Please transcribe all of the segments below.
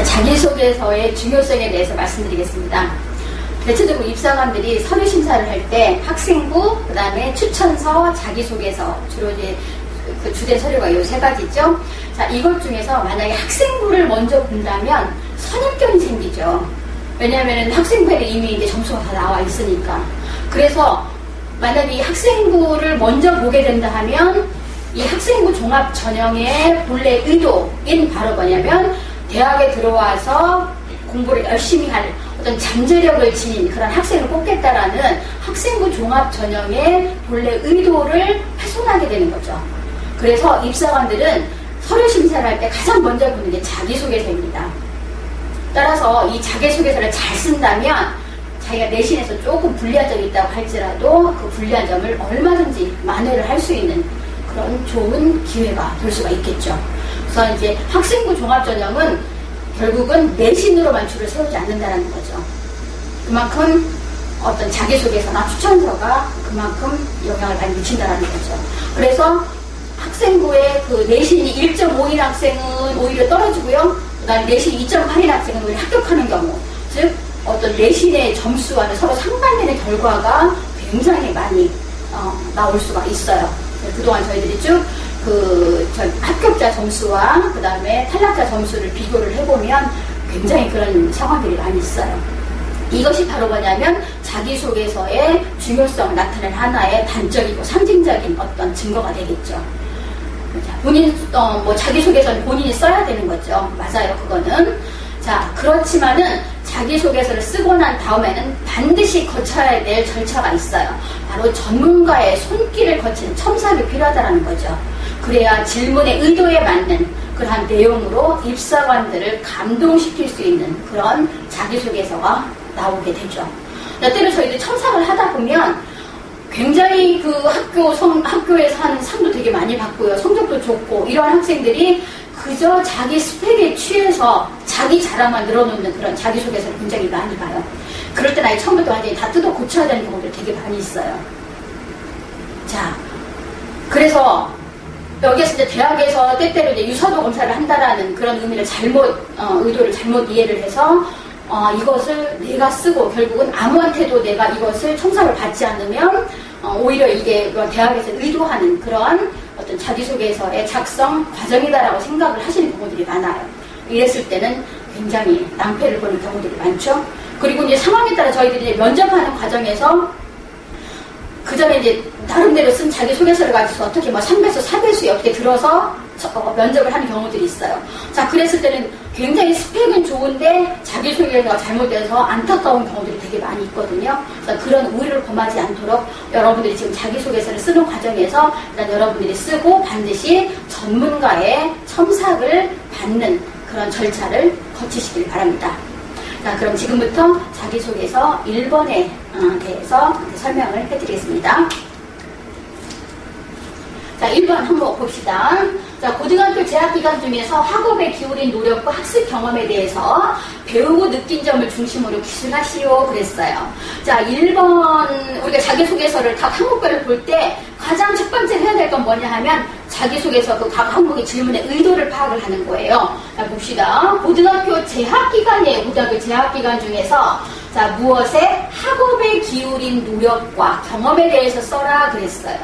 자, 자기소개서의 중요성에 대해서 말씀드리겠습니다. 대체적으로 입사관들이 서류 심사를 할 때 학생부, 그 다음에 추천서, 자기소개서, 주로 이제 그 주된 서류가 이세 가지죠. 자, 이것 중에서 만약에 학생부를 먼저 본다면 선입견이 생기죠. 왜냐하면 학생부에 이미 이제 점수가 다 나와 있으니까. 그래서 만약에 이 학생부를 먼저 보게 된다 하면 이 학생부 종합 전형의 본래 의도인 바로 뭐냐면 대학에 들어와서 공부를 열심히 할 어떤 잠재력을 지닌 그런 학생을 뽑겠다라는 학생부 종합 전형의 본래 의도를 훼손하게 되는 거죠. 그래서 입사관들은 서류 심사를 할 때 가장 먼저 보는 게 자기소개서입니다. 따라서 이 자기소개서를 잘 쓴다면 자기가 내신에서 조금 불리한 점이 있다고 할지라도 그 불리한 점을 얼마든지 만회를 할 수 있는 그런 좋은 기회가 될 수가 있겠죠. 그래서 이제 학생부 종합전형은 결국은 내신으로만 줄을 세우지 않는다는 거죠. 그만큼 어떤 자기소개서나 추천서가 그만큼 영향을 많이 미친다는 거죠. 그래서 학생부의 그 내신이 1.5인 학생은 오히려 떨어지고요. 그다음에 내신 2.8인 학생은 오히려 합격하는 경우, 즉 어떤 내신의 점수와는 서로 상반되는 결과가 굉장히 많이 어, 나올 수가 있어요. 그동안 저희들이 쭉그 점수와 그 다음에 탈락자 점수를 비교를 해보면 굉장히 그런 상황들이 많이 있어요. 이것이 바로 뭐냐면 자기소개서의 중요성을 나타낸 하나의 단적이고 상징적인 어떤 증거가 되겠죠. 본인 어, 뭐 자기소개서는 본인이 써야 되는 거죠. 맞아요, 그거는. 자, 그렇지만은 자기소개서를 쓰고 난 다음에는 반드시 거쳐야 될 절차가 있어요. 바로 전문가의 손길을 거치는 첨삭이 필요하다는 거죠. 그래야 질문의 의도에 맞는 그러한 내용으로 입사관들을 감동시킬 수 있는 그런 자기소개서가 나오게 되죠. 때로 저희들 첨삭을 하다 보면 굉장히 그 학교 성, 학교에서 하는 상도 되게 많이 받고요. 성적도 좋고 이런 학생들이 그저 자기 스펙에 취해서 자기 자랑만 늘어놓는 그런 자기소개서를 굉장히 많이 봐요. 그럴 때 나이 처음부터 완전히 다 뜯어 고쳐야 되는 경우도 되게 많이 있어요. 자, 그래서 여기에서 이제 대학에서 때때로 이제 유사도 검사를 한다라는 그런 의미를 잘못, 어, 의도를 잘못 이해를 해서 어, 이것을 내가 쓰고 결국은 아무한테도 내가 이것을 청산을 받지 않으면 어, 오히려 이게 대학에서 의도하는 그런 어떤 자기소개서의 작성 과정이다라고 생각을 하시는 경우들이 많아요. 이랬을 때는 굉장히 낭패를 보는 경우들이 많죠. 그리고 이제 상황에 따라 저희들이 면접하는 과정에서 그 전에 이제 나름대로 쓴 자기소개서를 가지고 어떻게 뭐 3배수, 4배수에 어떻게 들어서 어, 면접을 하는 경우들이 있어요. 자, 그랬을 때는 굉장히 스펙은 좋은데 자기소개가 잘못돼서 안타까운 경우들이 되게 많이 있거든요. 그래서 그런 우려를 범하지 않도록 여러분들이 지금 자기소개서를 쓰는 과정에서 일단 여러분들이 쓰고 반드시 전문가의 첨삭을 받는 그런 절차를 거치시길 바랍니다. 자, 그럼 지금부터 자기소개서 1번에 어, 대해서 설명을 해드리겠습니다. 자, 1번 한번 봅시다. 자, 고등학교 재학 기간 중에서 학업에 기울인 노력과 학습 경험에 대해서 배우고 느낀 점을 중심으로 기술하시오 그랬어요. 자, 1번 우리가 자기소개서를 각 항목별을 볼때 가장 첫 번째 해야 될 건 뭐냐 하면 자기소개서 그 각 항목의 질문의 의도를 파악을 하는 거예요. 자, 봅시다. 고등학교 재학 기간이에요. 고등학교 재학 기간 중에서 자, 무엇에 학업에 기울인 노력과 경험에 대해서 써라 그랬어요.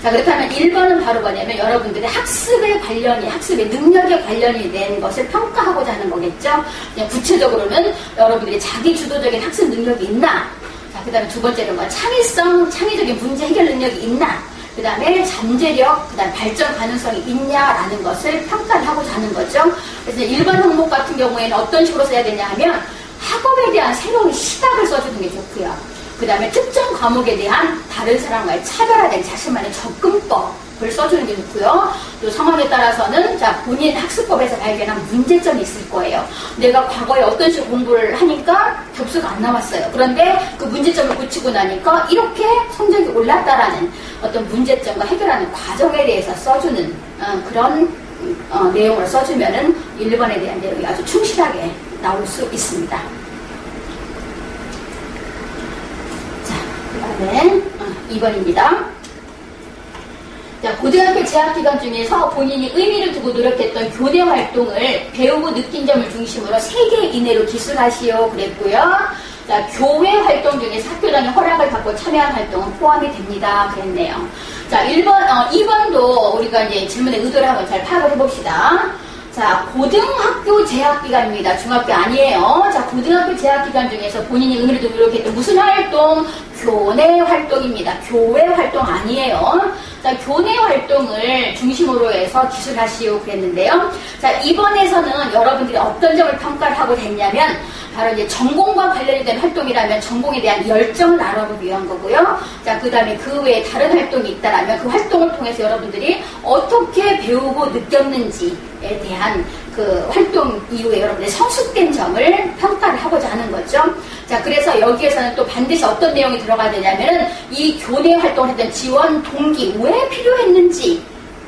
자, 그렇다면 1번은 바로 뭐냐면 여러분들의 학습에 관련이, 학습의 능력에 관련이 된 것을 평가하고자 하는 거겠죠. 그냥 구체적으로는 여러분들이 자기 주도적인 학습 능력이 있나? 자, 그 다음에 두 번째는 뭐 창의성, 창의적인 문제 해결 능력이 있나? 그 다음에 잠재력, 그 다음에 발전 가능성이 있냐라는 것을 평가를 하고자 하는 거죠. 그래서 1번 항목 같은 경우에는 어떤 식으로 써야 되냐 하면 학업에 대한 새로운 시각을 써주는 게 좋고요. 그 다음에 특정 과목에 대한 다른 사람과의 차별화된 자신만의 접근법을 써주는 게 좋고요. 또 상황에 따라서는 자 본인 학습법에서 발견한 문제점이 있을 거예요. 내가 과거에 어떤 식으로 공부를 하니까 겹수가 안 나왔어요. 그런데 그 문제점을 고치고 나니까 이렇게 성적이 올랐다라는 어떤 문제점과 해결하는 과정에 대해서 써주는 어, 그런 어, 내용을 써주면은 1번에 대한 내용이 아주 충실하게 나올 수 있습니다. 네, 2번입니다. 자, 고등학교 재학 기간 중에서 본인이 의미를 두고 노력했던 교내 활동을 배우고 느낀 점을 중심으로 3개 이내로 기술하시오 그랬고요. 자, 교회 활동 중에서 학교장의 허락을 받고 참여한 활동은 포함이 됩니다. 그랬네요. 자, 1번, 어, 2번도 우리가 이제 질문의 의도를 한번 잘 파악을 해봅시다. 자, 고등학교 재학기간입니다. 중학교 아니에요. 자, 고등학교 재학기간 중에서 본인이 두고 노력했던 무슨 활동? 교내 활동입니다. 교회 활동 아니에요. 자, 교내 활동을 중심으로 해서 기술하시오 그랬는데요. 자, 이번에서는 여러분들이 어떤 점을 평가를 하고 됐냐면, 바로 이제 전공과 관련이 된 활동이라면 전공에 대한 열정을 알아보기 위한 거고요. 자, 그 다음에 그 외에 다른 활동이 있다라면 그 활동을 통해서 여러분들이 어떻게 배우고 느꼈는지에 대한 그 활동 이후에 여러분의 성숙된 점을 평가를 하고자 하는 거죠. 자, 그래서 여기에서는 또 반드시 어떤 내용이 들어가야 되냐면은 이 교내 활동을 했던 지원 동기 왜 필요했는지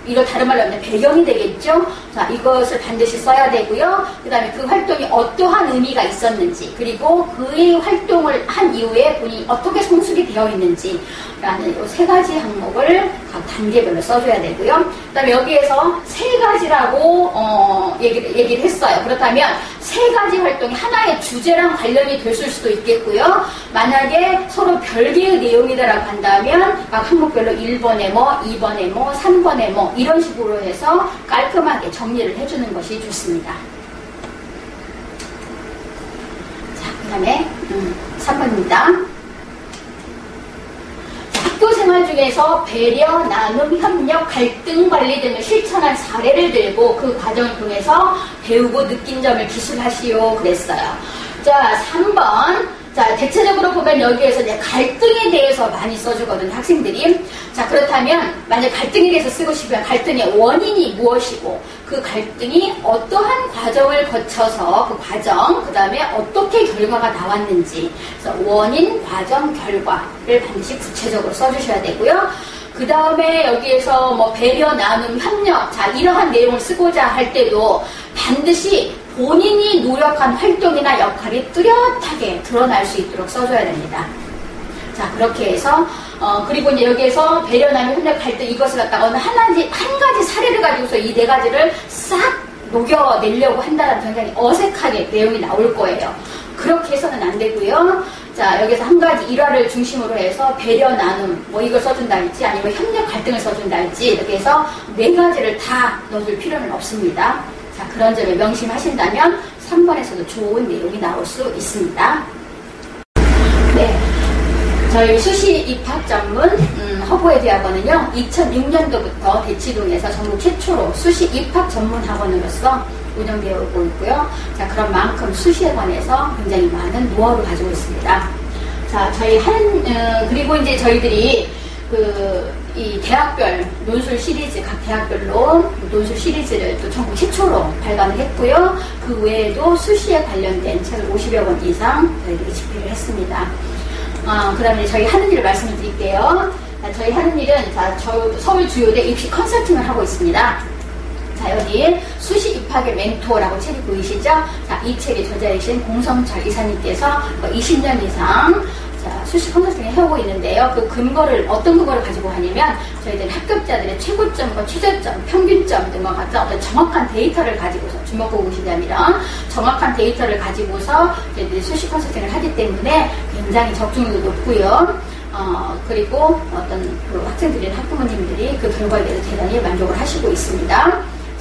이거 다른 말로 하면 배경이 되겠죠. 자, 이것을 반드시 써야 되고요. 그 다음에 그 활동이 어떠한 의미가 있었는지, 그리고 그의 활동을 한 이후에 본인이 어떻게 성숙이 되어 있는지, 라는 이세 가지 항목을 각 단계별로 써줘야 되고요. 그 다음에 여기에서 세 가지라고, 어, 얘기를, 얘기를 했어요. 그렇다면 세 가지 활동이 하나의 주제랑 관련이 됐을 수도 있겠고요. 만약에 서로 별개의 내용이다라고 한다면 각 항목별로 1번에 뭐, 2번에 뭐, 3번에 뭐, 이런 식으로 해서 깔끔하게 정리를 해주는 것이 좋습니다. 자, 그 다음에 음, 3번입니다. 중에서 배려, 나눔, 협력, 갈등 관리 등을 실천한 사례를 들고 그 과정을 통해서 배우고 느낀 점을 기술하시오 그랬어요. 자, 3번. 자, 대체적으로 보면 여기에서 이제 갈등에 대해서 많이 써주거든, 학생들이. 자, 그렇다면, 만약 갈등에 대해서 쓰고 싶으면 갈등의 원인이 무엇이고, 그 갈등이 어떠한 과정을 거쳐서 그 과정, 그 다음에 어떻게 결과가 나왔는지, 그래서 원인, 과정, 결과를 반드시 구체적으로 써주셔야 되고요. 그 다음에 여기에서 뭐 배려, 나눔, 협력, 자, 이러한 내용을 쓰고자 할 때도 반드시 본인이 노력한 활동이나 역할이 뚜렷하게 드러날 수 있도록 써줘야 됩니다. 자, 그렇게 해서, 어, 그리고 이제 여기에서 배려나면 협력할 때 이것을 갖다가 어느 하나지, 한 가지 사례를 가지고서 이 네 가지를 싹 녹여내려고 한다는 굉장히 어색하게 내용이 나올 거예요. 그렇게 해서는 안 되고요. 자, 여기서 한 가지 일화를 중심으로 해서 배려 나눔, 뭐 이걸 써준다 할지 아니면 협력 갈등을 써준다 할지 이렇게 해서 네 가지를 다 넣어줄 필요는 없습니다. 자, 그런 점에 명심하신다면 3번에서도 좋은 내용이 나올 수 있습니다. 네. 저희 수시 입학 전문 음, 허브의 대학원은요 2006년도부터 대치동에서 전국 최초로 수시 입학 전문 학원으로서 운영되어 오고 있고요. 자 그런 만큼 수시에 관해서 굉장히 많은 노하우를 가지고 있습니다. 자 저희 한 음, 그리고 이제 저희들이 그 이 대학별 논술 시리즈 각 대학별로 논술 시리즈를 또 전국 최초로 발간을 했고요. 그 외에도 수시에 관련된 책을 50여 권 이상 저희들이 집필을 했습니다. 어, 그 다음에 저희 하는 일을 말씀을 드릴게요. 자, 저희 하는 일은 자, 저, 서울 주요대 입시 컨설팅을 하고 있습니다. 자, 여기 수시 입학의 멘토라고 책이 보이시죠? 자, 이 책의 저자이신 공성철 이사님께서 20년 뭐 이상 자, 수시 컨설팅을 해오고 있는데요. 그 근거를, 어떤 근거를 가지고 하냐면, 저희들 합격자들의 최고점과 최저점, 평균점 등과 같은 어떤 정확한 데이터를 가지고서, 주목하고 계시냐면, 정확한 데이터를 가지고서 저희들이 수시 컨설팅을 하기 때문에 굉장히 적중률도 높고요. 어, 그리고 어떤 그 학생들이나 학부모님들이 그 결과에 대해서 대단히 만족을 하시고 있습니다.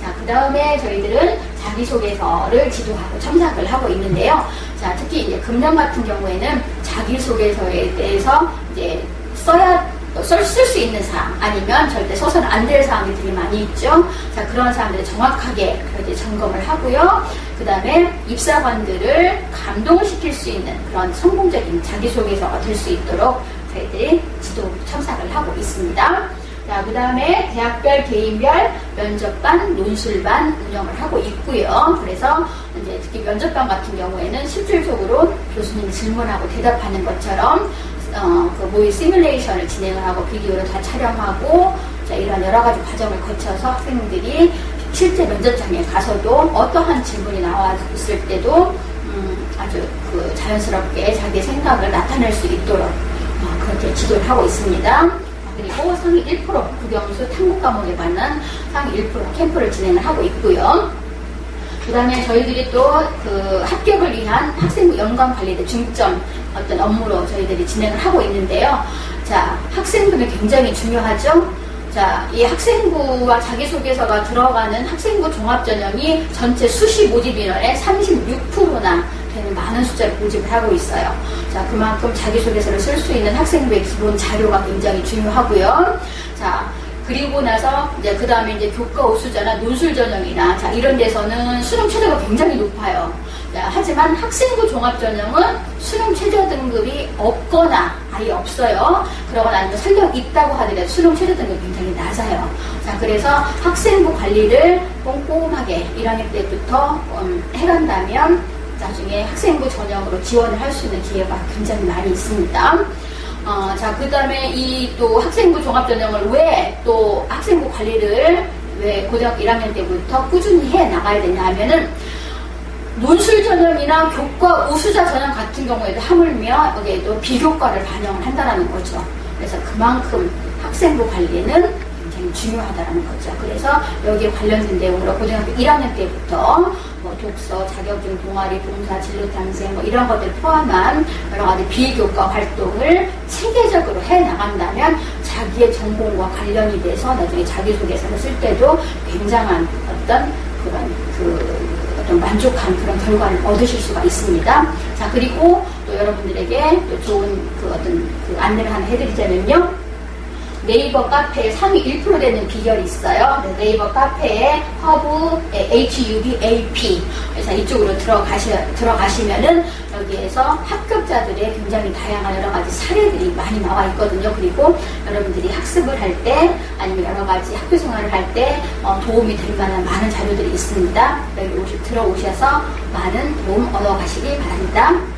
자, 그 다음에 저희들은 자기소개서를 지도하고 첨삭을 하고 있는데요. 자, 특히 이제 금년 같은 경우에는 자기소개서에 대해서 이제 써야 쓸수 있는 사항 아니면 절대 써서는 안 될 사항들이 많이 있죠. 자 그런 사항들을 정확하게 이제 점검을 하고요. 그 다음에 입사관들을 감동을 시킬 수 있는 그런 성공적인 자기소개서가 될 수 있도록 저희들이 지도 첨삭을 하고 있습니다. 자, 그 다음에 대학별, 개인별, 면접반, 논술반 운영을 하고 있고요. 그래서 이제 특히 면접반 같은 경우에는 실질적으로 교수님이 질문하고 대답하는 것처럼 어, 그 모의 시뮬레이션을 진행을 하고 비디오를 다 촬영하고 자, 이런 여러 가지 과정을 거쳐서 학생들이 실제 면접장에 가서도 어떠한 질문이 나왔을 때도 음, 아주 그 자연스럽게 자기 생각을 나타낼 수 있도록 어, 그렇게 지도를 하고 있습니다. 그리고 상위 1% 국영수 탐구 과목에 관한 상위 1% 캠프를 진행을 하고 있고요. 그 다음에 저희들이 또 그 합격을 위한 학생부 연관 관리대 중점 어떤 업무로 저희들이 진행을 하고 있는데요. 자, 학생부는 굉장히 중요하죠. 자, 이 학생부와 자기소개서가 들어가는 학생부 종합전형이 전체 수시 모집 인원의 36%나 되는 많은 숫자를 모집을 하고 있어요. 자, 그만큼 자기소개서를 쓸 수 있는 학생부의 기본 자료가 굉장히 중요하고요. 자, 그리고 나서 이제 그 다음에 이제 교과 우수자나 논술 전형이나 자 이런 데서는 수능 최저가 굉장히 높아요. 자, 하지만 학생부 종합 전형은 수능 최저 등급이 없거나 아예 없어요. 그러거나 아니면 설령 있다고 하더라도 수능 최저 등급이 굉장히 낮아요. 자, 그래서 학생부 관리를 꼼꼼하게 1학년 때부터 음, 해간다면 나중에 학생부 전형으로 지원을 할 수 있는 기회가 굉장히 많이 있습니다. 어, 자, 그 다음에 이 또 학생부 종합전형을 왜 또 학생부 관리를 왜 고등학교 1학년 때부터 꾸준히 해 나가야 되냐 하면은 논술 전형이나 교과 우수자 전형 같은 경우에도 하물며 여기에도 비교과를 반영을 한다는 거죠. 그래서 그만큼 학생부 관리는 중요하다는 거죠. 그래서 여기에 관련된 내용으로 고등학교 1학년 때부터 뭐 독서, 자격증, 동아리, 봉사, 진로 탐색 뭐 이런 것들 포함한 여러 가지 비교과 활동을 체계적으로 해 나간다면 자기의 전공과 관련이 돼서 나중에 자기소개서를 쓸 때도 굉장한 어떤 그런 그 어떤 만족한 그런 결과를 얻으실 수가 있습니다. 자 그리고 또 여러분들에게 또 좋은 그 어떤 그 안내를 하나 해드리자면요. 네이버 카페에 상위 1% 되는 비결이 있어요. 네, 네이버 카페에 허브 HUBAP 그래서 이쪽으로 들어가시, 들어가시면은 여기에서 합격자들의 굉장히 다양한 여러 가지 사례들이 많이 나와 있거든요. 그리고 여러분들이 학습을 할 때 아니면 여러 가지 학교 생활을 할때 어, 도움이 될 만한 많은 자료들이 있습니다. 여기 오시, 들어오셔서 많은 도움 얻어 가시기 바랍니다.